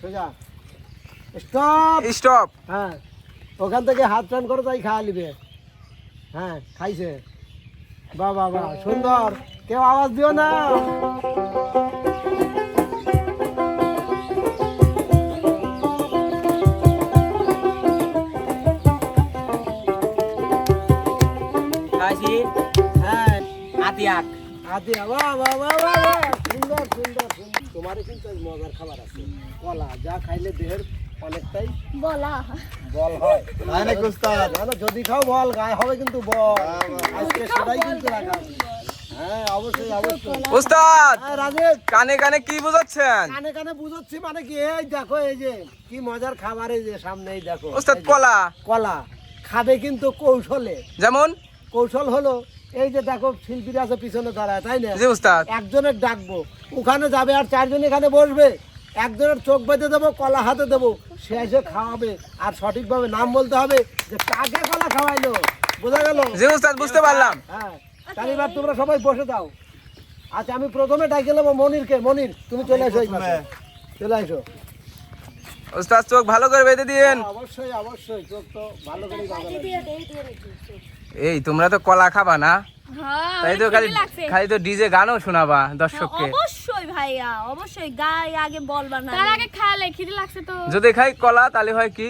সোজা। Stop stop হ্যাঁ ওখান থেকে হাত টান করে তাই খাওয়া নিবে। হ্যাঁ খাইছে। বাহ বাহ বাহ সুন্দর। কেউ আওয়াজ দিও না। খাইছি। হ্যাঁ। আতিয়াক। হাতে বাহ বাহ বাহ বাহ বাহ। সুন্দর সুন্দর সুন্দর। তোমারও কিন্তু মজার খাবার আছে। কলা যা খাইলে দেহের অনেকটাই বলা। বল হয়। অনেক উস্তাদ? না না যদি খাও বল গায়ে হবে কিন্তু বল। আজকে সেটাই কিন্তু রাখা হ্যাঁ অবশ্যই অবশ্যই। উস্তাদ! হ্যাঁ কানে কানে কি বুঝাচ্ছেন? কানে কানে বুঝাচ্ছি মানে কি? এই দেখো এই যে কি মজার খাবার এই যে সামনে এই দেখো। উস্তাদ কলা। কলা। খাবে কিন্তু কৌশলে। যেমন? কৌশল হলো এই যে দেখো শিল্পীরা আছে পিছনে দাঁড়ায় তাই না? জি উস্তাদ। একজনের ডাকবো ওখানে যাবে আর চারজন এখানে বসবে। একজনের চোখ বেঁধে দেবো কলা হাতে দেবো সে এসে খাওয়াবে আর সঠিকভাবে নাম বলতে হবে যে কাকে কলা খাওয়াইলো? বোঝা গেল? জি উস্তাদ বুঝতে পারলাম। হ্যাঁ। তাহলে এবার তোমরা সবাই বসে দাও। আচ্ছা আমি প্রথমে ডাকে নেব মনিরকে। মনির তুমি চলে এসো এই পাশে। চলে এসো। উস্তাদ চোখ ভালো করে বেঁধে দিয়েন। হ্যাঁ, অবশ্যই অবশ্যই চোখ তো ভালো করে। এই তোমরা তো কলা খাবা না? হ্যাঁ তাই তো খালি খালি তো ডিজে গানও শোনাবা দর্শককে। অবশ্যই ভাইয়া অবশ্যই। গায়ে আগে বলবা না। তার আগে খালে খিদে লাগছে তো। যদি খাই কলা তাহলে হয় কি?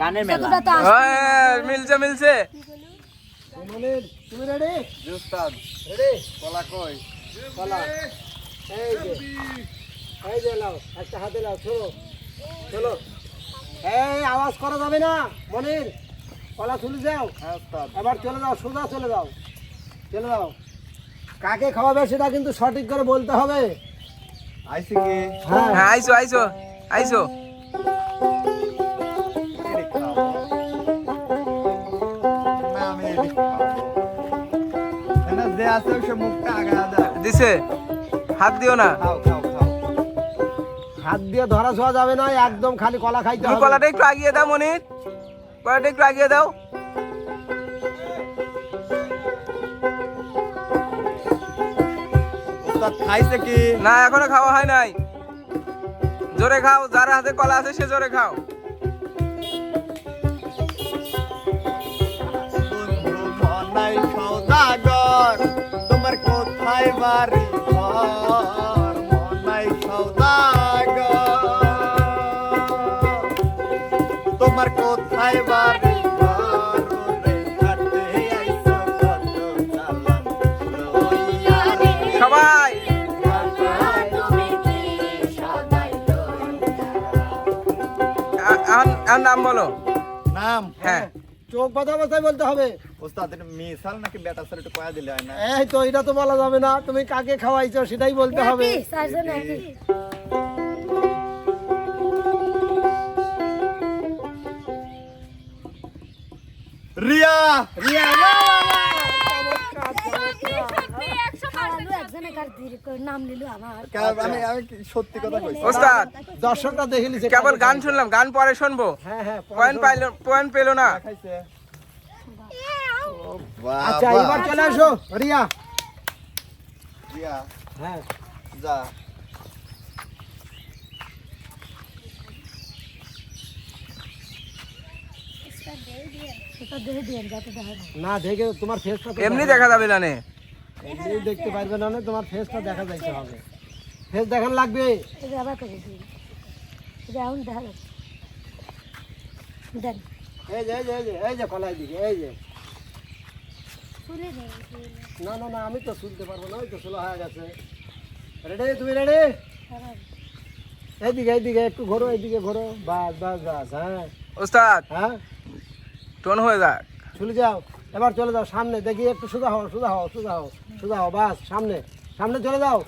গানের মেলা। হ্যাঁ, মিলছে মিলছে। তুমি রেডি উস্তাদ রেডি কলা কই? কলা। এই যে এই যে লাও একটা হাতে লাও চলো। চলো। এই আওয়াজ করা যাবে না মনির। কলা তুলে যাও। হ্যাঁ এবার চলে যাও সোজা চলে যাও। চলে যাও। কাকে খাওয়াবে সেটা কিন্তু সঠিক করে বলতে হবে। আইছি কি? হ্যাঁ। হ্যাঁ আইসো আইসো আইসো। দিছে। হাত দিও না। খাও খাও খাও। হাত দিয়ে ধরা ছোঁয়া যাবে না একদম খালি কলা খাইতে কলাটা একটু আগিয়ে দাও মনির। কলাটা একটু আগিয়ে দাও খাইছে কি? না এখনও খাওয়া হয় নাই। জোরে খাও যার হাতে কলা আছে সে জোরে খাও। তোমার কোথায় বাড়ি? নাম বলো। নাম? হ্যাঁ। চোখ বাঁধা অবস্থায় বলতে হবে। ওস্তাদ এটা নাকি বেটা স্যার একটু কয়া দিলে হয় না। এই তো এটা তো বলা যাবে না। তুমি কাকে খাওয়াইছো সেটাই বলতে হবে। রিয়া! রিয়া, দর্শকরা দেখে নিছে কেবল গান শুনলাম গান পরে শুনব। হ্যাঁ হ্যাঁ পয়েন্ট পাইলো পয়েন্ট পেল না। আচ্ছা এবার চলে আসো রিয়া। রিয়া হ্যাঁ। যা। না দেখে তোমার ফেসটা এমনি দেখা যাবে না। দেখতে পারবে না তোমার ফেসটা দেখা যাইতে হবে। ফেস দেখান লাগবে। এই যে এই যে এই যে এই যে কলাই দিকে এই যে। না না না আমি তো শুনতে পারব না ওই তো স্লো হয়ে গেছে। রেডি তুমি রেডি এইদিকে এইদিকে একটু ঘোরো এইদিকে ঘোরো। বাস বাস বাস হ্যাঁ। ওস্তাদ হ্যাঁ? টোন হয়ে যাক। চলে যাও। এবার চলে যাও সামনে দেখি একটু সোজা হও সোজা হও সোজা হও। সোজা হও বাস সামনে সামনে চলে যাও।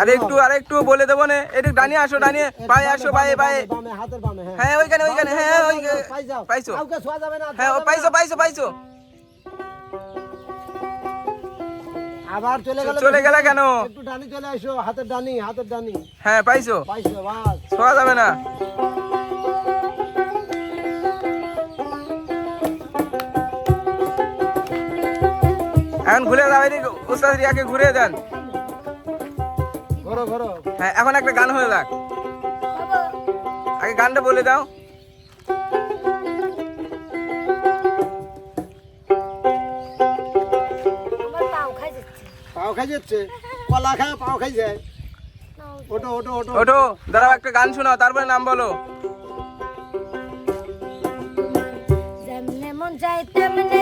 আর একটু আর একটু বলে দেবো নে। একটু ডানিয়ে আসো ডানিয়ে। পায়ে আসো পায়ে পায়ে। বামে হাতের বামে হ্যাঁ। হ্যাঁ ওইখানে ওইখানে হ্যাঁ ওই পাই পাইছো। কাউকে ছোঁয়া যাবে না হ্যাঁ ও পাইছো পাইছো পাইছো। আবার চলে গেল চলে গেলে কেন? একটু ডানি চলে আসো হাতের ডানি হাতের ডানি। হ্যাঁ পাইছো। পাইছো বাস। ছোঁয়া যাবে না। এখন ঘুরে এদিকে উস্তাদ রিয়াকে ঘুরে দেন ঘোরো ঘোরো। হ্যাঁ এখন একটা গান হয়ে যাক। আগে গানটা বলে দাও। পাও খাই যাচ্ছে। কলা খায় পাও খাই যায়। ওটো ওটো ওটো ওঠো দাঁড়াও একটা গান শোনাও তারপরে নাম বলো। যেমনে মন তেমনে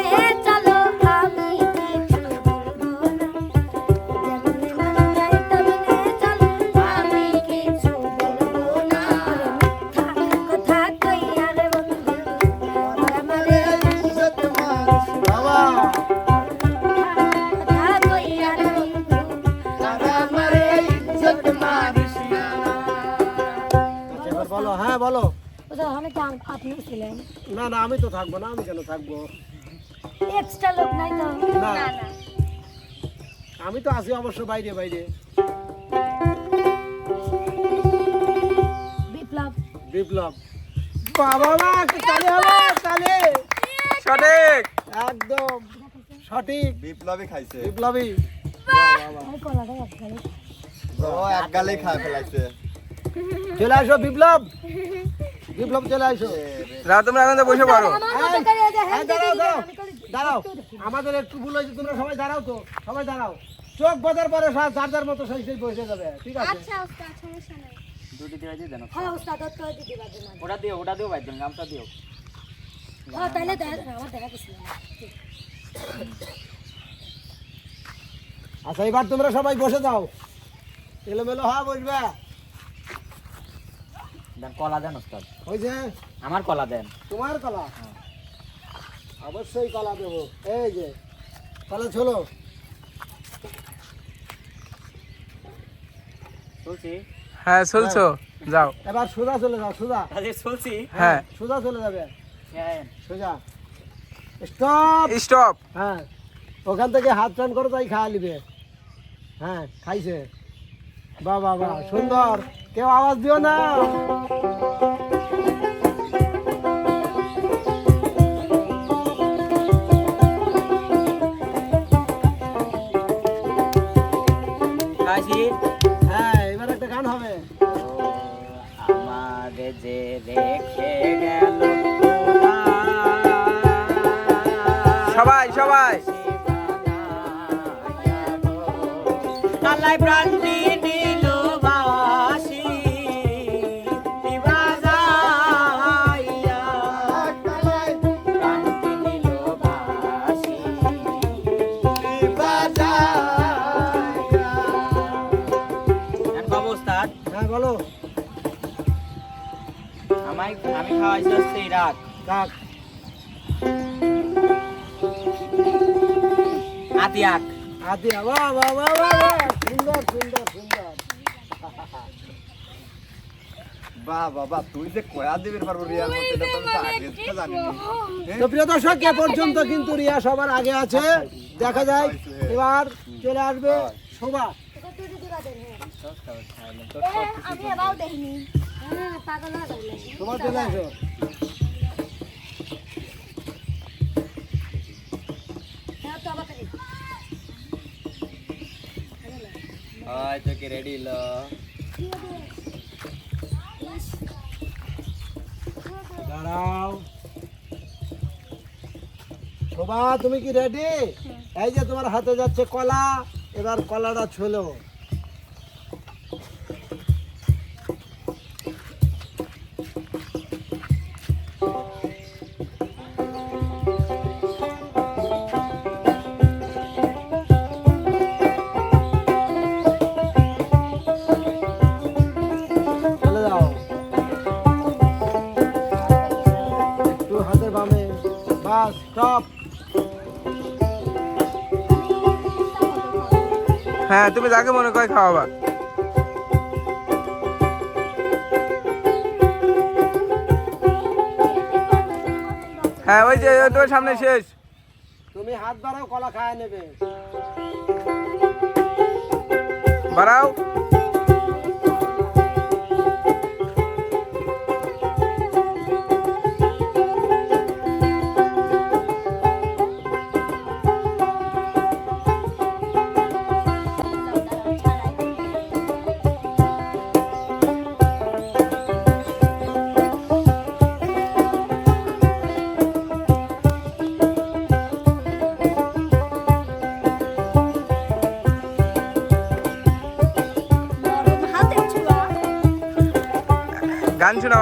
ছিলেন? না না আমি তো থাকব না আমি কেন থাকব? এক্সট্রা লোক নাই তো? না। আমি তো আছি অবশ্য বাইরে বাইরে। বিপ্লব। বিপ্লব। বাবা মা তালে হবে তালে? সঠিক। একদম। সঠিক। বিপ্লবী খাইছে। বিপ্লবী ওই কলাটা এক গালে। খায় ফেলাইছে। চলে আসো বিপ্লব। বিপ্লব চলে আসো। দাও তোমরা তো বসে পড়ো। দাঁড়াও আমাদের একটু ভুল হয়েছে তোমরা সবাই দাঁড়াও তো সবাই দাঁড়াও। চোখ বাজার পরে সব যার যার মতো সেই সেই বসে যাবে ঠিক আছে? আচ্ছা সমস্যা নাই। দুটি দিয়ে দিয়ে দেন হ্যাঁ দিতে পারবে না। ওটা দিও ওটা দিও ভাই দেন গামছা দিও। হ্যাঁ তাইলে দেখা আমার দেখা কিছু আচ্ছা এবার তোমরা সবাই বসে যাও। এলোমেলো হওয়া বসবে। দেন কলা দেন ওস্তাদ। হয়েছে আমার কলা দেন। তোমার কলা? অবশ্যই কলা দেবো। এই যে কলা ছোলো চলছি? হ্যাঁ চলছো। যাও। এবার সোজা চলে যাও সোজা। আরে চলছি। হ্যাঁ। সোজা চলে যাবে। হ্যাঁ। সোজা। স্টপ! স্টপ! হ্যাঁ। ওখান থেকে হাত টান করে তাই খাওয়া নিবে। হ্যাঁ খাইছে। বাহ বাহ সুন্দর। কেউ আওয়াজ দিও না। রাত কাক। আতিয়াক। আদি বাহ বাহ বাহ বাহ বাহ। সুন্দর সুন্দর সুন্দর। বাহ বাবা তুই যে কয়া দিবি পারব রিয়ার মধ্যে তো আমি আগে থেকে জানি তো প্রিয় দর্শক এ পর্যন্ত কিন্তু রিয়া সবার আগে আছে। দেখা যায় এবার চলে আসবে শোভা। হ্যাঁ পাগল না করলে শোভা চলে আসো হ্যাঁ তো আবার দেখি কি রেডি ল দাঁড়াও শোভা তুমি কি রেডি এই যে তোমার হাতে যাচ্ছে কলা এবার কলাটা ছোলো। বাস স্টপ হ্যাঁ তুমি যাকে মনে করে খাওয়াবা। হ্যাঁ ওই যে ওই তোমার সামনে শেষ। তুমি হাত বাড়াও কলা খায় নেবে। বাড়াও।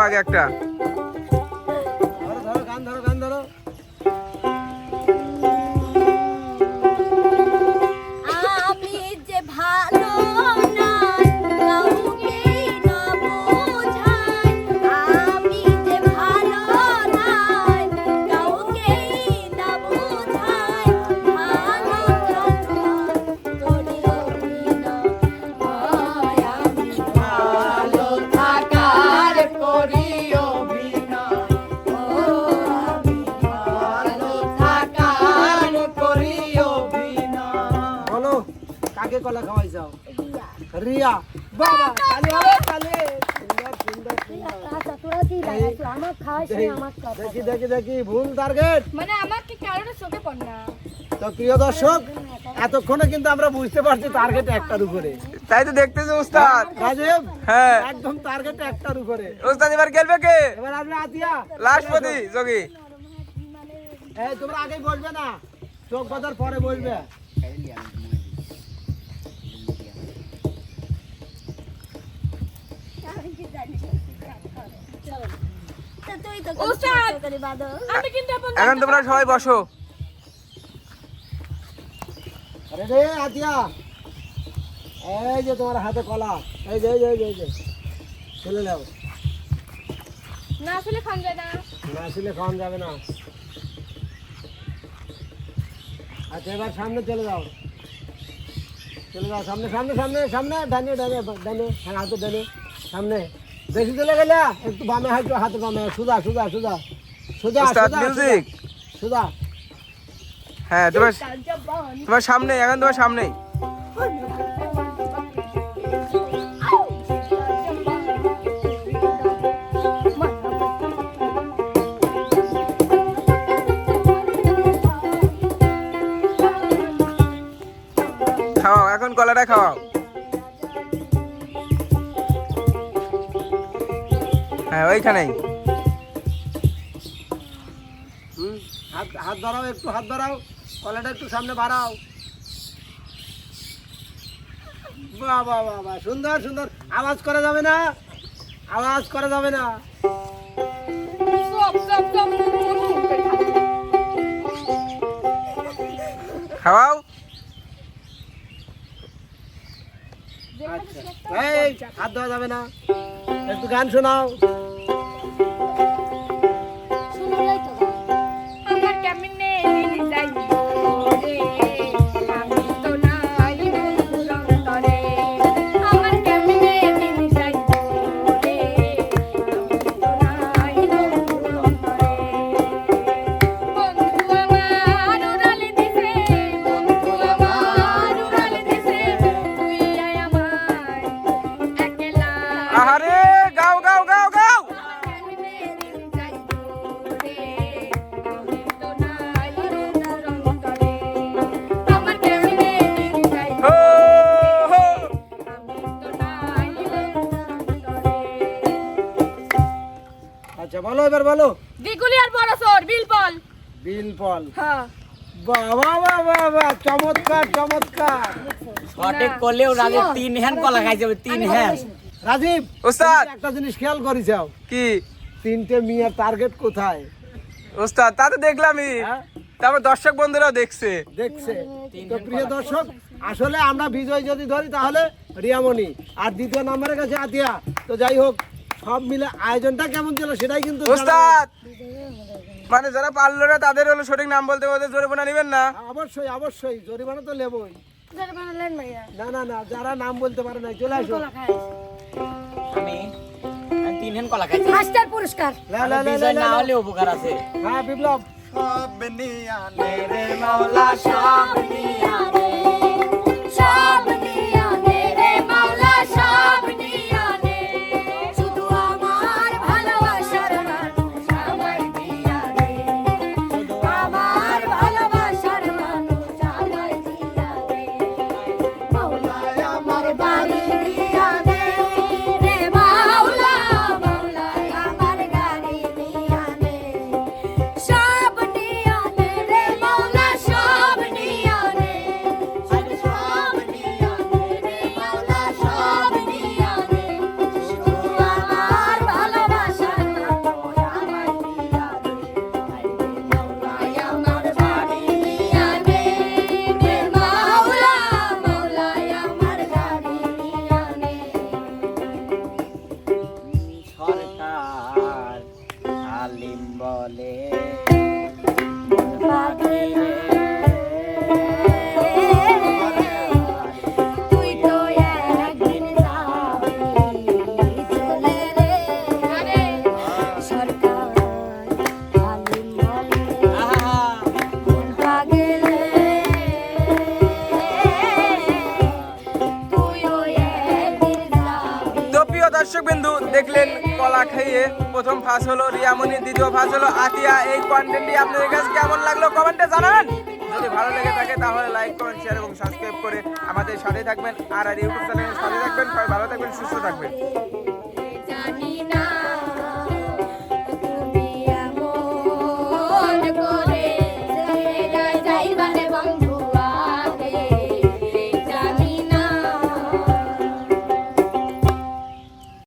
আগে একটা। ধরো গান ধরো গান ধরো। কলা খাওয়াইছাও রিয়া। বাবা তালি হবে তালি সুন্দর সুন্দর আচ্ছা কি আমার খাওয়াই আমার দেখি দেখি দেখি ভুল টার্গেট মানে আমাকে কারোর চোখে পড় না? তো প্রিয় দর্শক এতক্ষণে কিন্তু আমরা বুঝতে পারছি টার্গেট একটার উপরে। তাই তো দেখতেছি উস্তাদ। রাজীব হ্যাঁ। একদম টার্গেট একটার উপরে। উস্তাদ এবার খেলবে কে? এবার আপনি আতিয়া। লাস্ট যোগী এই তোমরা আগেই বলবে না। চোখ বাঁধার পরে বলবে তুই তো ওস্তাদ আমি কিন্তু এখন তোমরা সবাই বসো। রে আতিয়া। এই যে তোমার হাতে কলা। এই যে এই যে, এই চলে যাও না আসলে খান যায় না না আসলে খাওয়ান যাবে না। আচ্ছা এবার সামনে চলে যাও। চলে যাও সামনে সামনে সামনে সামনে। ডানে ডানে ডানে হ্যাঁ হাতে ডানে সামনে। বেশি চলে গেলে একটু বামে হাঁটো হাতে বামে সুদা সুদা সুদা সুদা মিউজিক সুদা হ্যাঁ তোমার তোমার সামনে এখন তোমার সামনেই। খাওয়াও এখন কলাটা খাওয়াও। হ্যাঁ ওইখানেই হুম হাত হাত ধরাও একটু হাত ধরাও কলাটা একটু সামনে বাড়াও বাহ বাহ বাহ বাহ সুন্দর সুন্দর আওয়াজ করা যাবে না আওয়াজ করা যাবে না খাওয়াও আচ্ছা এই হাত দেওয়া যাবে না। একটু গান শোনাও। বলো? বড় সর বিলপল বিল হ্যাঁ। বাবা বাবা বাবা চমৎকার চমৎকার। সঠিক করলেও রাজে তিন হ্যান্ড কলা খাইছে তিন হ্যান্ড রাজীব উস্তাদ একটা জিনিস খেয়াল করিছাও। কি? তিনটে মিয়ার টার্গেট কোথায়? উস্তাদ তা তো দেখলামই। হ্যাঁ? তারপর দর্শক বন্ধুরাও দেখছে। দেখছে। তো প্রিয় দর্শক আসলে আমরা বিজয় যদি ধরি তাহলে রিয়ামণি। আর দ্বিতীয় নম্বরের কাছে আতিয়া। তো যাই হোক সব মিলে আয়োজনটা কেমন ছিল সেটাই কিন্তু উস্তাদ মানে যারা পারল না তাদের হলো সঠিক নাম বলতে বলতে জরিমানা নেবেন না। অবশ্যই অবশ্যই জরিমানা তো নেবই। না না না যারা নাম বলতে পারে না চলে আসো আমি তিন হ্যান্ড কলা খাইছি। মাস্টার পুরস্কার। লা, লা, লা, না। হলে উপকার আছে। হ্যাঁ বিপ্লব। সব নিয়ানে রে মাওলা সব নিয়া দর্শক বিন্দু দেখলেন কলা খাইয়ে প্রথম ফাঁস হলো রিয়ামণি, দ্বিতীয় ফাঁস হলো আতিয়া। এই কন্টেন্টটি আপনাদের কাছে কেমন লাগল কমেন্টে জানান। যদি ভালো লেগে থাকে তাহলে লাইক কমেন্ট শেয়ার এবং সাবস্ক্রাইব করে আমাদের সাথে থাকবেন। আর আর ইউটিউব চ্যানেলের সাথে থাকবেন। সবাই ভালো থাকবেন, সুস্থ থাকবেন।